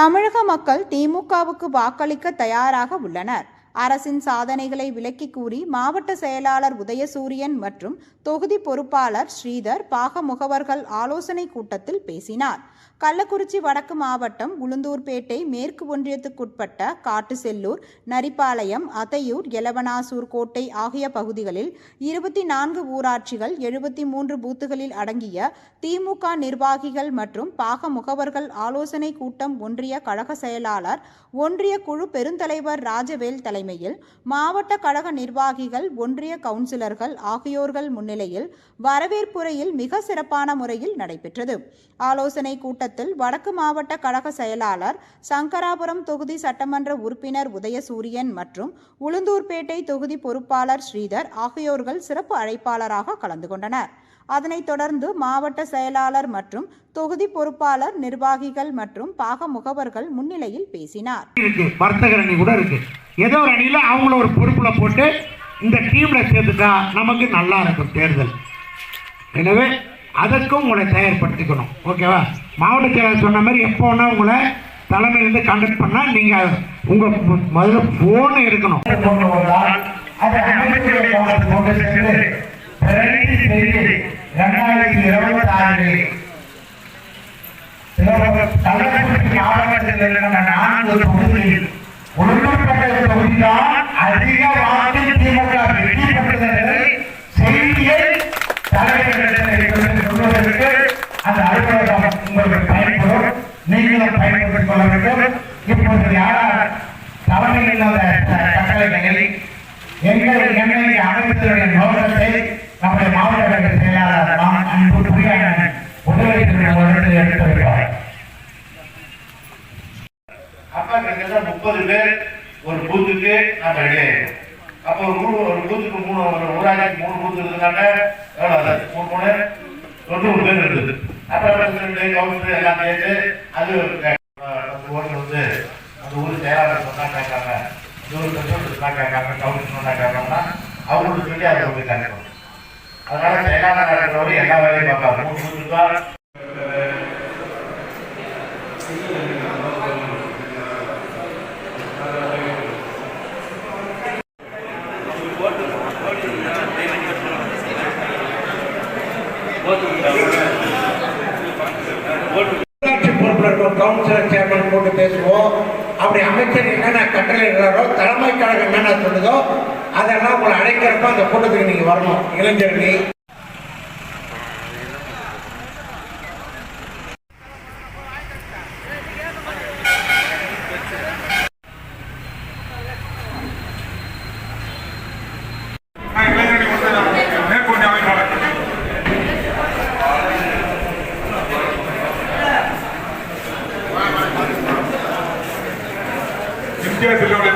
தமிழக மக்கள் திமுகவுக்கு வாக்களிக்க தயாராக உள்ளனர். அரசின் சாதனைகளை விளக்கி கூறி மாவட்ட செயலாளர் உதயசூரியன் மற்றும் தொகுதி பொறுப்பாளர் ஸ்ரீதர் பாக முகவர்கள் ஆலோசனை கூட்டத்தில் பேசினார். கள்ளக்குறிச்சி வடக்கு மாவட்டம் உளுந்தூர்பேட்டை மேற்கு ஒன்றியத்துக்குட்பட்ட காட்டுசெல்லூர் நரிப்பாளையம் அதையூர் எலவனாசூர் கோட்டை ஆகிய பகுதிகளில் இருபத்தி நான்கு ஊராட்சிகள் எழுபத்தி மூன்று பூத்துகளில் அடங்கிய திமுக நிர்வாகிகள் மற்றும் பாக முகவர்கள் ஆலோசனை கூட்டம் ஒன்றிய கழக செயலாளர் ஒன்றிய குழு பெருந்தலைவர் ராஜவேல் தலைமையில் மாவட்ட கழக நிர்வாகிகள் ஒன்றிய கவுன்சிலர்கள் ஆகியோர்கள் முன்னிலையில் வரவேற்புரையில் மிக சிறப்பான முறையில் நடைபெற்றது. ஆலோசனை கூட்டத்தில் வடக்கு மாவட்ட கழக செயலாளர் சங்கராபுரம் தொகுதி சட்டமன்ற உறுப்பினர் உதயசூரியன் மற்றும் உளுந்தூர்பேட்டை தொகுதி பொறுப்பாளர் ஸ்ரீதர் ஆகியோர்கள் சிறப்பு அழைப்பாளராக கலந்து கொண்டனர். அதனைத் தொடர்ந்து மாவட்ட செயலாளர் மற்றும் தொகுதி பொறுப்பாளர் நிர்வாகிகள் மற்றும் பாக முகவர்கள் முன்னிலையில் பேசினார். கூட இருக்கு. ஏதோ ஒரு அணியில் அவங்கள ஒரு பொறுப்பில் போட்டு இந்த டீமில் சேர்த்துட்டா நமக்கு நல்லா இருக்கும் தேர்தல். எனவே அதற்கும் உங்களை தயார்படுத்திக்கணும். ஓகேவா மாவட்ட செயலாளர் சொன்ன மாதிரி எப்போ ஒன்றா உங்களை தலைமையிலேருந்து கண்டக்ட் பண்ணால் நீங்கள் உங்கள் முதல்ல ஃபோன் எடுக்கணும். கொண்டு ரெண்டாயிரத்தி இருபத்தி ஆறில் கள்ளக்குறிச்சி மாவட்டத்தில் இருக்கிற நான்கு தொகுதியில் அதிக வாக்கு திமுக வெற்றி பெற்றதை செய்தியை அந்த அலுவலகம் உங்களுக்கு பயன்படும். நீங்களும் பயன்படுத்திக் கொள்ள வேண்டும். இப்போது தலைமையில் இல்லாத கட்டளைகளை எங்கள் எண்ணெய் அமைச்சருடைய நோக்கத்தை நம்முடைய மாவட்ட கழக செயலாளர் நாம் அன்புக்குரிய உதவி எடுத்து வைப்பார் அப்ப முப்பது பேர் ஒரு பூத்துக்கு நாம ரெடி ஆயிடும். அப்போ ஒரு மூணு ஒரு பூத்துக்கு மூணு ஒரு ஊராட்சிக்கு மூணு பூத்து இருந்ததுனால எவ்வளோ அது மூணு மூணு தொண்ணூறு பேர் இருந்தது அப்ப பிரசிடண்ட் கவுன்சிலர் எல்லாம் சேர்த்து அது அஹ், பத்து ஓட்டு வந்து அந்த ஊர் செயலாளர் சொன்னா கேட்காங்க நூறு பிரசிடண்ட் சொன்னா கேட்காங்க கவுன்சிலர் சொன்னா கேட்காங்கன்னா அவங்களுக்கு சொல்லி அதை போய் கேட்கணும் அதனால செயலாளர் எல்லா வேலையும் பார்ப்பாங்க மூணு பூத்துக்கு தான் கவுன்சிலர் சேர்மன் போட்டு பேசுவோம். அப்படி அமைச்சர் என்னென்ன கட்டளை இடுறாரோ தலைமை கழகம் என்னென்ன சொல்லுதோ அதெல்லாம் உங்களை அழைக்கிறப்ப அந்த கூட்டத்துக்கு நீங்க வரணும். இளைஞர்கள் വിദ്യാർത്ഥികളുടെ